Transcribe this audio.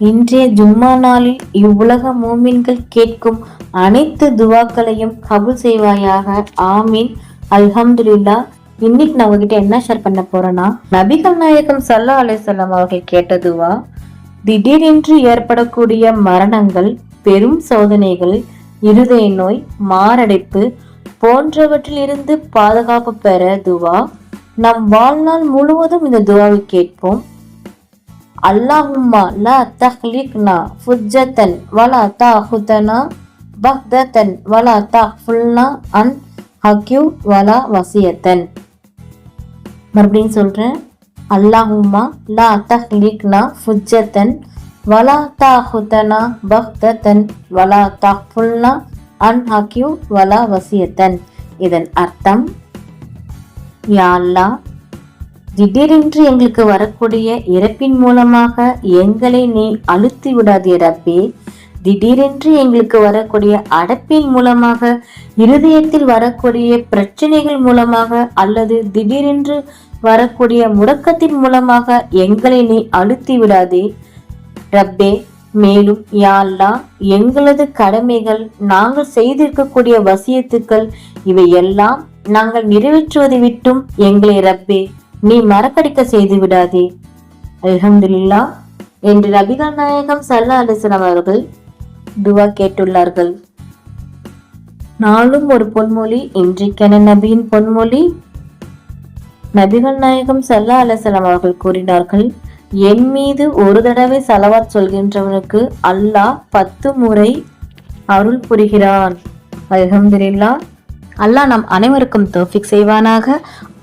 இன்றைய ஜும்மா நாளில் இவ்வுலக மூமின்கள் கேட்கும் அனைத்து துவாக்களையும் கபுல் செய்வாயாக. ஆமீன். அல்ஹம்துல்லா இன்னைக்கு நான் உங்ககிட்ட என்ன ஷேர் பண்ண போறேன்னா நபிகள் நாயகம் சல்லா அலிசல்லாம் அவர்கள் கேட்ட துவா திடீரென்று ஏற்படக்கூடிய மரணங்கள் பெரும் சோதனைகள் இருதய நோய் மாரடைப்பு போன்றவற்றில் இருந்து பாதுகாப்பு பெற துவா நம் வாழ்நாள் முழுவதும் இந்த துவாவை கேட்போம். அல்லாஹும்மா லா தஹ்லிக்னா ஃபுஜ்ஜத்தன் வலா தாஹுதனா பக்தத்தன் வலா தஹ்ஃபுல்னா அன் ஹக்யூ வலா வசியத்தன் மறுபடியும் சொல்கிறேன் அல்லாஹும்மா லா தஹ்லிக்னா ஃபுஜ்ஜத்தன் வலா தாஹுதனா பக்தத்தன் வலா தஹ்ஃபுல்னா அன் ஹக்யூ வலா வசியத்தன் இதன் அர்த்தம் யா அல்லாஹ் திடீரென்று எங்களுக்கு வரக்கூடிய இறப்பின் மூலமாக எங்களை நீ அழுத்தி விடாதே ரப்பே. திடீரென்று எங்களுக்கு வரக்கூடிய அடப்பின் மூலமாக இருதயத்தில் வரக்கூடிய பிரச்சனைகள் மூலமாக அல்லது திடீரென்று வரக்கூடிய முடக்கத்தின் மூலமாக எங்களை நீ அழுத்தி விடாதே. ரப்பே மேலும் யாழ்லா எங்களது கடமைகள் நாங்கள் செய்திருக்கக்கூடிய வசியத்துக்கள் இவை எல்லாம் நாங்கள் நிறைவேற்றுவதை விட்டும் எங்களை ரப்பே. நீ மறக்கடிக்க செய்து விடாதே. அல்ஹம்துலில்லா என்று நபிகள் நாயகம் சல்லா அலிஸ்லாம் அவர்கள் துவா கேட்டுள்ளார்கள். நாளும் ஒரு பொன்மொழி இன்றைக்கென நபியின் பொன்மொழி. நபிகள் நாயகம் சல்லா அலிஸ்லாம் அவர்கள் கூறினார்கள் என் மீது ஒரு தடவை சலவாத் சொல்கின்றவனுக்கு அல்லாஹ் பத்து முறை அருள் புரிகிறான். அலமதுல்லா அல்லாஹ் நம் அனைவருக்கும் தோஃபிக் செய்வானாக.